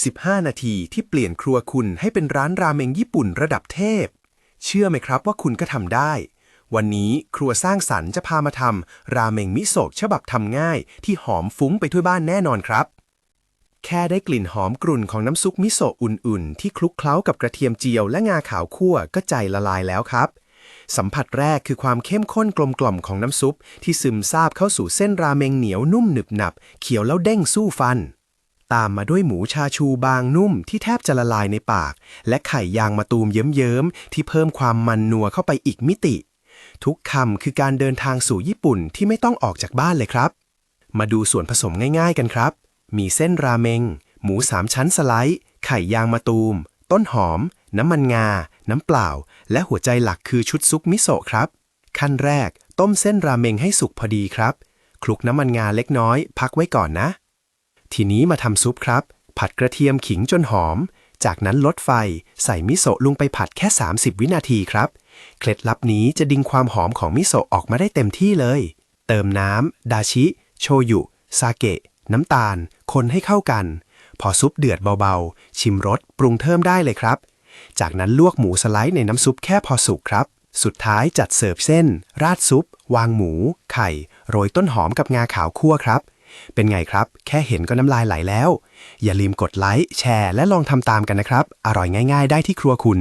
15 นาทีที่เปลี่ยนครัวคุณให้เป็นร้านราเมงญี่ปุ่นระดับเทพ เชื่อไหมครับว่าคุณก็ทำได้ วันนี้ครัวสร้างสรรค์จะพามาทำราเมงมิโซะฉบับทำง่าย ที่หอมฟุ้งไปทั่วบ้านแน่นอนครับ แค่ได้กลิ่นหอมกรุ่นของน้ำซุปมิโซะอุ่นๆ ที่คลุกเคล้ากับกระเทียมเจียวและงาขาวคั่วก็ใจละลายแล้วครับสัมผัสแรกคือความเข้มข้นกลมกล่อมของน้ำซุป ที่ซึมซาบเข้าสู่เส้นราเมงเหนียวนุ่มหนึบหนับเคี้ยวแล้วเด้งสู้ฟัน ตามมาด้วยหมูชาชูบางนุ่มที่แทบจะละลายในปาก และไข่ยางมะตูมเยิ้มๆที่เพิ่มความมันนัวเข้าไปอีกมิติ ทุกคำคือการเดินทางสู่ญี่ปุ่นที่ไม่ต้องออกจากบ้านเลยครับ มาดูส่วนผสมง่ายๆกันครับ มีเส้นราเมง หมูสามชั้นสไลด์ ไข่ยางมะตูม ต้นหอม น้ำมันงา น้ำเปล่า และหัวใจหลักคือชุดซุปมิโซะครับ ขั้นแรก ต้มเส้นราเมงให้สุกพอดีครับคลุกน้ำมันงาเล็กน้อย พักไว้ก่อนนะ ทีนี้มาทำซุปครับ ผัดกระเทียมขิงจนหอม จากนั้นลดไฟ ใส่มิโซะลงไปผัดแค่ 30 วินาทีครับ เคล็ดลับนี้จะดึงความหอมของมิโซะออกมาได้เต็มที่เลย เติมน้ำ ดาชิ โชยุ ซาเกะ น้ำตาล คนให้เข้ากัน พอซุปเดือดเบาๆ ชิมรสปรุงเพิ่มได้เลยครับ จากนั้นลวกหมูสไลด์ในน้ำซุปแค่พอสุกครับสุดท้ายจัดเสิร์ฟเส้น ราดซุป วางหมู ไข่ โรยต้นหอมกับงาขาวคั่วครับ เป็นไงครับ แค่เห็นก็น้ำลายไหลแล้ว อย่าลืมกดไลค์แชร์ และลองทำตามกันนะครับ อร่อยง่าย ๆ ได้ที่ครัวคุณ